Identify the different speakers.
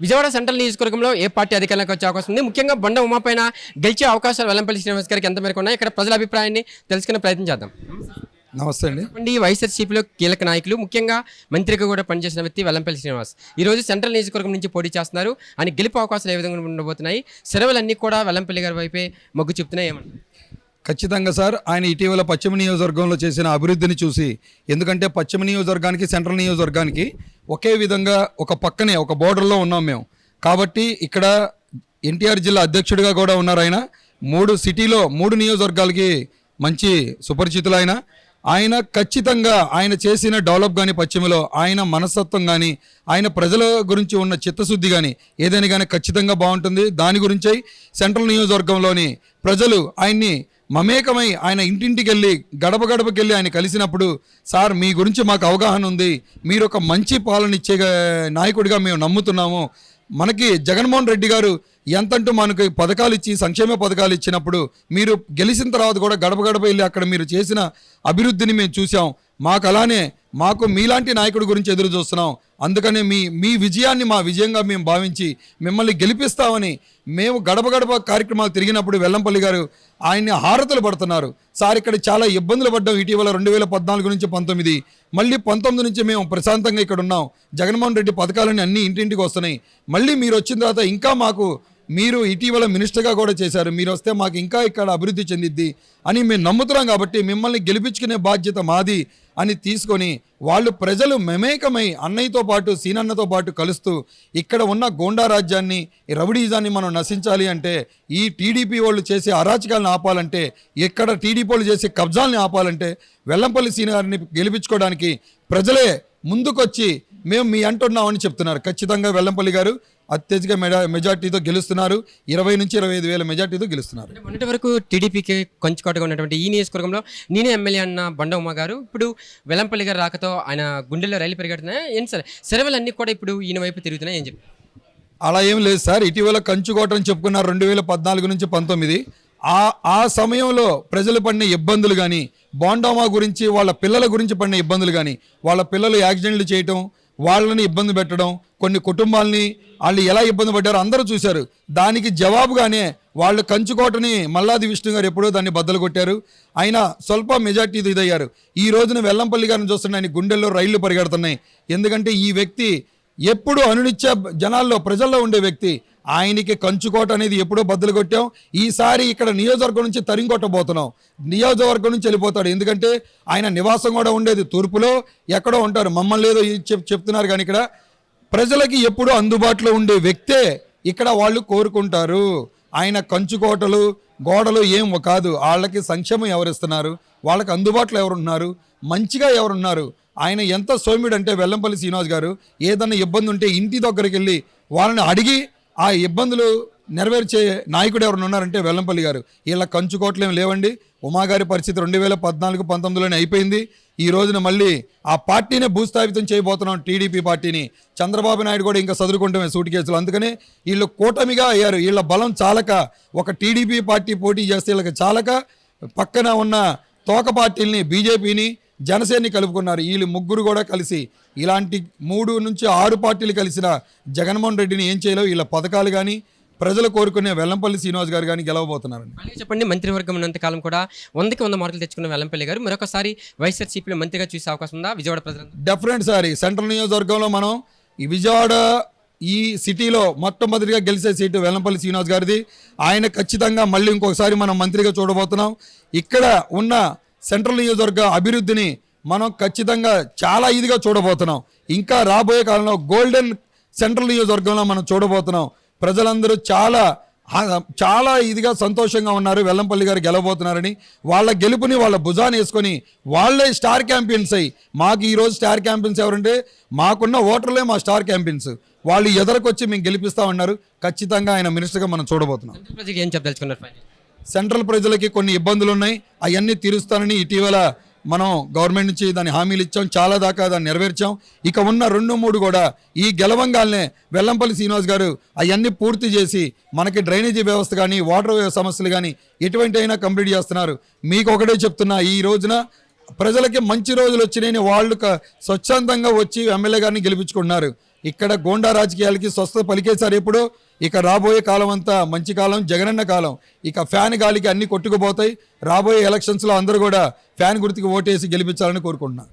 Speaker 1: Vijayawada central నియోజకవర్గంలో ఏ party అధికారంలోకి వచ్చే అవకాశం ఉంది? ముఖ్యంగా బండ ఉమాపైన గెలిచే అవకాశాలు వెల్లంపల్లి శ్రీనివాస్ గారికి ఎంత మేరకు ఉన్నాయి? ఇక్కడ ప్రజల అభిప్రాయాన్ని తెలుసుకునే ప్రయత్నం చేద్దాం.
Speaker 2: నమస్తే అండి.
Speaker 1: వైఎస్ఆర్సీపీలో కీలక నాయకులు ముఖ్యంగా మంత్రిగా కూడా పనిచేసిన వ్యక్తి వెల్లంపల్లి శ్రీనివాస్. ఈ రోజు సెంట్రల్ నియోజకవర్గం నుంచి పోటీ చేస్తున్నారు. అని గెలుపు అవకాశాలు ఏ విధంగా ఉండబోతున్నాయి? సెలవులన్నీ కూడా వెల్లంపల్లి గారి వైపే మొగ్గు చూపుతున్నాయి ఏమంటారు?
Speaker 2: ఖచ్చితంగా సార్ ఆయన ఇటీవల పశ్చిమ నియోజకవర్గంలో చేసిన అభివృద్ధిని చూసి ఎందుకంటే పశ్చిమ నియోజకవర్గానికి సెంట్రల్ నియోజకవర్గానికి ఒకే విధంగా ఒక పక్కనే ఒక బోర్డర్లో ఉన్నాం మేము. కాబట్టి ఇక్కడ ఎన్టీఆర్ జిల్లా అధ్యక్షుడిగా కూడా ఉన్నారు ఆయన. మూడు సిటీలో మూడు నియోజకవర్గాలకి మంచి సుపరిచితులు ఆయన. ఆయన ఖచ్చితంగా ఆయన చేసిన డెవలప్ కానీ పశ్చిమలో ఆయన మనస్తత్వం కానీ ఆయన ప్రజల గురించి ఉన్న చిత్తశుద్ధి కానీ ఏదైనా కానీ ఖచ్చితంగా బాగుంటుంది. దాని గురించి సెంట్రల్ నియోజకవర్గంలోని ప్రజలు ఆయన్ని మమేకమై ఆయన ఇంటింటికి వెళ్ళి గడప గడపకి వెళ్ళి ఆయన కలిసినప్పుడు సార్ మీ గురించి మాకు అవగాహన ఉంది. మీరు ఒక మంచి పాలన ఇచ్చే నాయకుడిగా మేము నమ్ముతున్నాము. మనకి జగన్మోహన్ రెడ్డి గారు ఎంతంటూ మనకి పథకాలు ఇచ్చి సంక్షేమ పథకాలు ఇచ్చినప్పుడు మీరు గెలిచిన తర్వాత కూడా గడప గడప వెళ్ళి అక్కడ మీరు చేసిన అభివృద్ధిని మేము చూసాం మాకు అలానే మాకు మీలాంటి నాయకుడి గురించి ఎదురు చూస్తున్నాం. అందుకనే మీ మీ విజయాన్ని మా విజయంగా మేము భావించి మిమ్మల్ని గెలిపిస్తామని మేము గడప గడప కార్యక్రమాలు తిరిగినప్పుడు వెల్లంపల్లి గారు ఆయన్ని హారతలు పడుతున్నారు. సార్ ఇక్కడ చాలా ఇబ్బందులు పడ్డాం. ఇటీవల రెండు వేల పద్నాలుగు నుంచి పంతొమ్మిది. మళ్ళీ పంతొమ్మిది నుంచి మేము ప్రశాంతంగా ఇక్కడ ఉన్నాం. జగన్మోహన్ రెడ్డి పథకాలన్నీ అన్ని ఇంటింటికి వస్తున్నాయి. మళ్ళీ మీరు వచ్చిన తర్వాత ఇంకా మాకు మీరు ఇటీవల మినిస్టర్గా కూడా చేశారు. మీరు వస్తే మాకు ఇంకా ఇక్కడ అభివృద్ధి చెందిద్ది అని మేము నమ్ముతున్నాం కాబట్టి మిమ్మల్ని గెలిపించుకునే బాధ్యత మాది అని తీసుకొని వాళ్ళు ప్రజలు మమేకమై అన్నయ్యతో పాటు సీనన్నతో పాటు కలుస్తూ ఇక్కడ ఉన్న గోండా రాజ్యాన్ని ఈ రౌడీజాన్ని మనం నశించాలి అంటే ఈ టీడీపీ వాళ్ళు చేసే అరాచకాలను ఆపాలంటే ఇక్కడ టీడీపీ వాళ్ళు చేసే కబ్జాలని ఆపాలంటే వెల్లంపల్లి సీన గెలిపించుకోవడానికి ప్రజలే ముందుకొచ్చి మేము మీ అంటున్నామని చెప్తున్నారు. ఖచ్చితంగా వెల్లంపల్లి గారు అత్యధిక మెజా మెజార్టీతో గెలుస్తున్నారు. ఇరవై నుంచి ఇరవై ఐదు వేల మెజార్టీతో గెలుస్తున్నారు.
Speaker 1: మొన్నటి వరకు టీడీపీకి కొంచుకోటగా ఉన్నటువంటి ఈ నియోజకవర్గంలో నేనే ఎమ్మెల్యే అన్న బండ ఉమ్మ గారు ఇప్పుడు వెల్లంపల్లి గారు రాకతో ఆయన గుండెల్లో రైలు పరిగెడుతున్నాయి? ఏంటి సార్? సెలవులన్నీ కూడా ఇప్పుడు ఈయన వైపు తిరుగుతున్నాయి? ఏం చెప్పి.
Speaker 2: అలా ఏం లేదు సార్. ఇటీవల కంచుకోట అని చెప్పుకున్నారు రెండు వేల పద్నాలుగు నుంచి పంతొమ్మిది. ఆ ఆ సమయంలో ప్రజలు పడిన ఇబ్బందులు కానీ బోండామా గురించి వాళ్ళ పిల్లల గురించి పడిన ఇబ్బందులు కానీ వాళ్ళ పిల్లలు యాక్సిడెంట్లు చేయటం వాళ్ళని ఇబ్బంది పెట్టడం కొన్ని కుటుంబాలని వాళ్ళు ఎలా ఇబ్బంది పడ్డారో అందరూ చూశారు. దానికి జవాబుగానే వాళ్ళు కంచుకోటని మల్లాది విష్ణు గారు ఎప్పుడో దాన్ని బద్దలు కొట్టారు. ఆయన స్వల్ప మెజార్టీ ఇదయ్యారు ఈ రోజున వెల్లంపల్లి గారిని చూస్తున్న ఆయన గుండెల్లో రైళ్ళు పరిగెడుతున్నాయి. ఎందుకంటే ఈ వ్యక్తి ఎప్పుడు అనునిత్య జనాల్లో ప్రజల్లో ఉండే వ్యక్తి ఆయనకి కంచుకోట అనేది ఎప్పుడో బద్దలు కొట్టాం. ఈసారి ఇక్కడ నియోజకవర్గం నుంచి తరింకొట్టబోతున్నాం నియోజకవర్గం నుంచి వెళ్ళిపోతాడు. ఎందుకంటే ఆయన నివాసం కూడా ఉండేది తూర్పులో. ఎక్కడో ఉంటారు. మమ్మల్ని ఏదో చెప్ చెప్తున్నారు కానీ ఇక్కడ ప్రజలకి ఎప్పుడూ అందుబాటులో ఉండే వ్యక్తే ఇక్కడ వాళ్ళు కోరుకుంటారు. ఆయన కంచుకోటలు గోడలు ఏం కాదు. వాళ్ళకి సంక్షేమం ఎవరిస్తున్నారు? వాళ్ళకి అందుబాటులో ఎవరున్నారు? మంచిగా ఎవరున్నారు? ఆయన ఎంత సోమ్యుడు అంటే వెల్లంపల్లి శ్రీనివాస్ గారు ఏదన్నా ఇబ్బంది ఉంటే ఇంటి దగ్గరికి వెళ్ళి వాళ్ళని అడిగి ఆ ఇబ్బందులు నెరవేర్చే నాయకుడు ఎవరైనా ఉన్నారంటే వెల్లంపల్లి గారు. వీళ్ళ కంచుకోవట్లేం లేవండి. ఉమాగారి పరిస్థితి రెండు వేల పద్నాలుగు పంతొమ్మిదిలోనే అయిపోయింది. ఈ రోజున మళ్ళీ ఆ పార్టీనే భూస్థాపితం చేయబోతున్నాం టీడీపీ పార్టీని. చంద్రబాబు నాయుడు కూడా ఇంకా చదువుకుంటామే సూటు కేసులు. అందుకనే వీళ్ళు కూటమిగా అయ్యారు. వీళ్ళ బలం చాలక ఒక టీడీపీ పార్టీ పోటీ చేస్తే వీళ్ళకి చాలక పక్కన ఉన్న తోక పార్టీల్ని బీజేపీని జనసేనని కలుపుకున్నారు. వీళ్ళు ముగ్గురు కూడా కలిసి ఇలాంటి మూడు నుంచి ఆరు పార్టీలు కలిసిన జగన్మోహన్ రెడ్డిని ఏం చేయలేవు. వీళ్ళ పథకాలు కానీ ప్రజలు కోరుకునే వెల్లంపల్లి శ్రీనివాస్ గారు కానీ గెలవబోతున్నారండి.
Speaker 1: అలాగే చెప్పండి మంత్రివర్గం ఉన్నంత కాలం కూడా వందకి వంద మార్కులు తెచ్చుకున్న వెల్లంపల్లి గారు. మరొకసారి వైఎస్ఆర్సీపీలో మంత్రిగా చూసే అవకాశం ఉందా? విజయవాడ ప్రజలంతా
Speaker 2: డెఫినెట్ సార్. సెంట్రల్ నియోజకవర్గంలో మనం ఈ విజయవాడ ఈ సిటీలో మొట్టమొదటిగా గెలిచే సీటు వెల్లంపల్లి శ్రీనివాస్ గారిది. ఆయన ఖచ్చితంగా మళ్ళీ ఇంకొకసారి మనం మంత్రిగా చూడబోతున్నాం. ఇక్కడ ఉన్న సెంట్రల్ నియోజకవర్గ అభివృద్ధిని మనం ఖచ్చితంగా చాలా ఇదిగా చూడబోతున్నాం. ఇంకా రాబోయే కాలంలో గోల్డెన్ సెంట్రల్ నియోజకవర్గంలో మనం చూడబోతున్నాం. ప్రజలందరూ చాలా చాలా ఇదిగా సంతోషంగా ఉన్నారు. వెల్లంపల్లి గారు గెలవబోతున్నారని. వాళ్ళ గెలుపుని వాళ్ళ భుజాన్ని వేసుకొని వాళ్ళే స్టార్ క్యాంపియన్స్ అయ్యి మాకు ఈరోజు స్టార్ క్యాంపియన్స్ ఎవరంటే మాకున్న ఓటర్లే మా స్టార్ క్యాంపియన్స్. వాళ్ళు ఎదరకొచ్చి మేము గెలిపిస్తామన్నారు. ఖచ్చితంగా ఆయన మినిస్టర్గా మనం చూడబోతున్నాం.
Speaker 1: సెంట్రల్ ప్రజలకు ఏం చెప్పదలుచుకున్నారు? ఫైనల్
Speaker 2: సెంట్రల్ ప్రజలకి కొన్ని ఇబ్బందులు ఉన్నాయి అవన్నీ తీరుస్తానని ఇటీవల మనం గవర్నమెంట్ నుంచి దాని హామీలు ఇచ్చాం చాలా దాకా దాన్ని నెరవేర్చాం. ఇక ఉన్న రెండు మూడు కూడా ఈ గెలవంగాల్నే వెల్లంపల్లి శ్రీనివాస్ గారు అవన్నీ పూర్తి చేసి మనకి డ్రైనేజీ వ్యవస్థ కానీ వాటర్ సమస్యలు కానీ ఎటువంటి అయినా కంప్లీట్ చేస్తున్నారు. మీకు ఒకటే చెప్తున్నా ఈ రోజున ప్రజలకి మంచి రోజులు వచ్చినాయని వాళ్ళు స్వచ్ఛందంగా వచ్చి ఎమ్మెల్యే గారిని గెలిపించుకున్నారు ఇక్కడ గోండా రాజకీయాలకి స్వస్థత పలికేశారు ఎప్పుడో? ఇక రాబోయే కాలం అంతా మంచి కాలం జగనన్న కాలం. ఇక ఫ్యాన్ గాలికి అన్ని కొట్టుకుపోతాయి. రాబోయే ఎలక్షన్స్లో అందరూ కూడా ఫ్యాన్ గుర్తుకి ఓటేసి గెలిపించాలని కోరుకుంటున్నా.